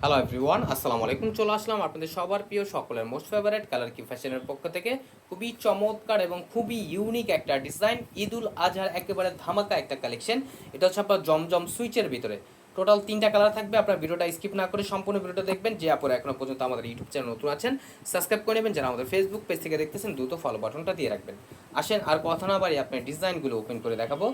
Hello everyone আসসালামু আলাইকুম চলে আসলাম আপনাদের সবার প্রিয় সকলের মোস্ট ফেভারিট কালার কি ফ্যাশনের পক্ষ থেকে। খুবই চমৎকার এবং খুবই ইউনিক একটা ডিজাইন ঈদুল আজহার একেবারে ধামাকা একটা কালেকশন এটা হচ্ছে আপনার জমজম সুইচের ভিতরে। টোটাল তিনটা কালার থাকবে, আপনার ভিডিওটা স্কিপ না করে সম্পূর্ণ ভিডিওটা দেখবেন। যে আপনারা এখনও পর্যন্ত আমাদের ইউটিউব চ্যানেল নতুন আছেন সাবস্ক্রাইব করে নেবেন। যারা আমাদের ফেসবুক পেজ থেকে দেখতেছেন, দ্রুত ফলো বাটনটা দিয়ে রাখবেন। আসেন, আর কথা না বাড়ি আপনার ডিজাইনগুলো ওপেন করে দেখাবো।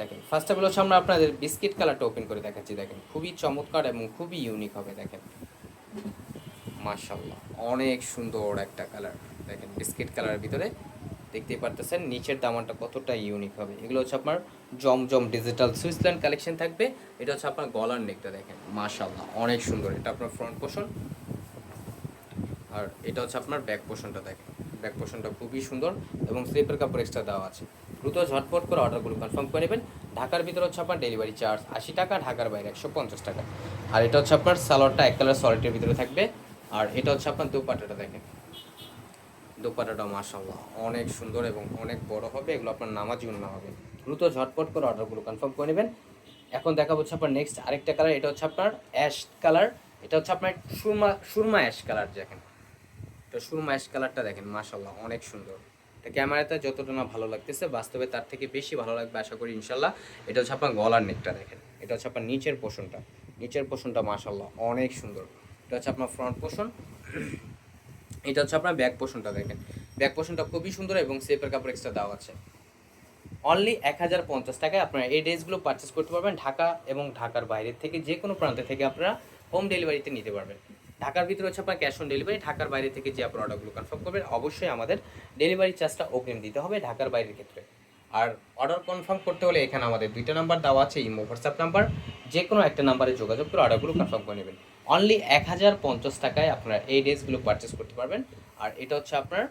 দেখেন ফার্স্ট অফ অল হচ্ছে আমরা আপনাদের বিস্কিট কালারটা ওপেন করে দেখাচ্ছি, দেখেন, খুবই চমৎকার এবং খুবই ইউনিক হবে, দেখেন। মাশাল্লাহ অনেক সুন্দর একটা কালার দেখেন বিস্কিট কালারের ভিতরে দেখতেই পারতেছেন, নিচের দামানটা কতটা ইউনিক হবে। এগুলো হচ্ছে আপনার জমজম ডিজিটাল সুইসল্যান্ড কালেকশন থাকবে। এটা হচ্ছে আপনার গলার নেকটা দেখেন মাশাল্লাহ অনেক সুন্দর। এটা আপনার ফ্রন্ট পোষণ আর এটা হচ্ছে আপনার ব্যাক পোষণটা দেখেন। ব্যাক পোষণটা খুবই সুন্দর এবং স্লিপের কাপড় এক্সট্রা দেওয়া আছে। দ্রুত ঝটপট করে অর্ডারগুলো কনফার্ম করে নেবেন। ঢাকার ভিতরে হচ্ছে আপনার ডেলিভারি চার্জ আশি টাকা, ঢাকার বাইরে একশো পঞ্চাশ টাকা। আর এটা হচ্ছে আপনার সালোয়ারটা এক কালার সলিটের ভিতরে থাকবে। আর এটা হচ্ছে আপনার দোপাটাটা দেখেন। দোপাটাটা মাশাল্লাহ অনেক সুন্দর এবং অনেক বড় হবে, এগুলো আপনার নামাজ না হবে। দ্রুত ঝটপট করে অর্ডারগুলো কনফার্ম করে নেবেন। এখন দেখা হচ্ছে আপনার নেক্সট আরেকটা কালার এটা হচ্ছে আপনার অ্যাশ কালার এটা হচ্ছে আপনার সুরমা সুরমা অ্যাশ কালার দেখেন। তো সুরমা কালারটা দেখেন মাশাল্লাহ অনেক সুন্দর। এটা ক্যামেরাতে যতটা না ভালো লাগতেছে, বাস্তবে তার থেকে বেশি ভালো লাগবে, আশা করি ইনশাল্লাহ এটা হচ্ছে আপনার গলার নেকটা দেখেন, এটা হচ্ছে আপনার নিচের পোষণটা। নিচের পোষণটা মাশাল্লাহ অনেক সুন্দর। এটা হচ্ছে আপনার ফ্রন্ট পোষণ, এটা হচ্ছে আপনার ব্যাক পোষণটা দেখেন। ব্যাক পোষণটা খুবই সুন্দর এবং সেপের কাপড় এক্সট্রা দেওয়া আছে। অনলি এক হাজার পঞ্চাশ টাকায় আপনারা এই ড্রেসগুলো পারচেস করতে পারবেন ঢাকা এবং ঢাকার বাইরের থেকে যে কোনো প্রান্ত থেকে আপনারা হোম ডেলিভারিতে নিতে পারবেন। ঢাকার ভিতরে হচ্ছে আপনার ক্যাশ অন ডেলিভারি ঢাকার বাইরে থেকে যে আপনার অর্ডারগুলো কনফার্ম করবেন, অবশ্যই আমাদের ডেলিভারি চার্জটা অগ্রিম দিতে হবে ঢাকার বাইরের ক্ষেত্রে। আর অর্ডার কনফার্ম করতে হলে এখানে আমাদের দুইটা নাম্বার দেওয়া আছে, ইমো হোয়াটসঅ্যাপ নাম্বার যে কোনো একটা নাম্বারে যোগাযোগ করে অর্ডারগুলো কনফার্ম করে নেবেন। অনলি এক হাজার পঞ্চাশ টাকায় আপনারা এই ড্রেসগুলো পারচেস করতে পারবেন। আর এটা হচ্ছে আপনার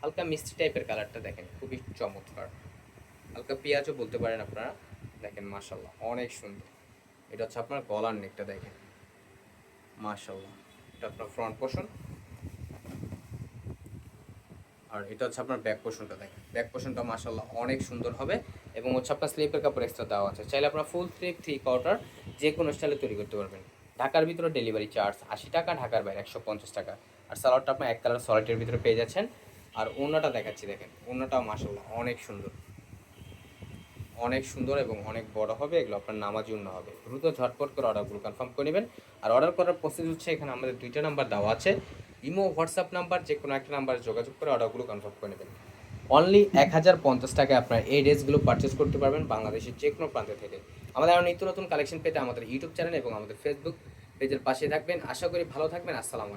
হালকা মিষ্টি টাইপের কালারটা দেখেন, খুবই চমৎকার। হালকা পেঁয়াজও বলতে পারেন আপনারা। দেখেন মাশাল্লাহ অনেক সুন্দর। এটা হচ্ছে আপনার গলার নেকটা দেখেন। মাশাল্লাহ এটা আপনার ফ্রন্ট পোর্শন আর এটা হচ্ছে আপনার ব্যাক পোর্শনটা দেখেন। ব্যাক পোর্শনটা মাশাল্লাহ অনেক সুন্দর হবে এবং হচ্ছে আপনার স্লিপের কাপড় এক্সট্রা দেওয়া আছে। চাইলে আপনার ফুল স্লিপ থ্রি কোয়ার্টার যে কোনো স্টাইলে তৈরি করতে পারবেন। ঢাকার ভিতরে ডেলিভারি চার্জ আশি টাকা, ঢাকার বাইরে একশো পঞ্চাশ টাকা। আর সালোয়ারটা আপনার এক কালার সলিটের ভিতরে পেয়ে যাচ্ছেন। আর ওনাটা দেখাচ্ছি দেখেন ওনাটাও মাশাল্লাহ অনেক সুন্দর। অনেক সুন্দর এবং অনেক বড় হবে, এগুলো আপনার নামাজি উন্না হবে। দ্রুত ঝটপট করে অর্ডারগুলো কনফার্ম করে নেবেন। আর অর্ডার করার প্রসেস হচ্ছে, এখানে আমাদের দুইটা নাম্বার দেওয়া আছে। ইমো হোয়াটসঅ্যাপ নাম্বার যে কোনো একটা নাম্বারে যোগাযোগ করে অর্ডারগুলো কনফার্ম করে নেবেন। অনলি এক হাজার পঞ্চাশ টাকায় আপনার এই ড্রেসগুলো পারচেস করতে পারবেন বাংলাদেশের যে কোনো প্রান্ত থেকে। আমাদের আরও নিত্য নতুন কালেকশন পেতে আমাদের ইউটিউব চ্যানেল এবং আমাদের ফেসবুক পেজের পাশে থাকবেন। আশা করি ভালো থাকবেন। আসসালামু আলাইকুম।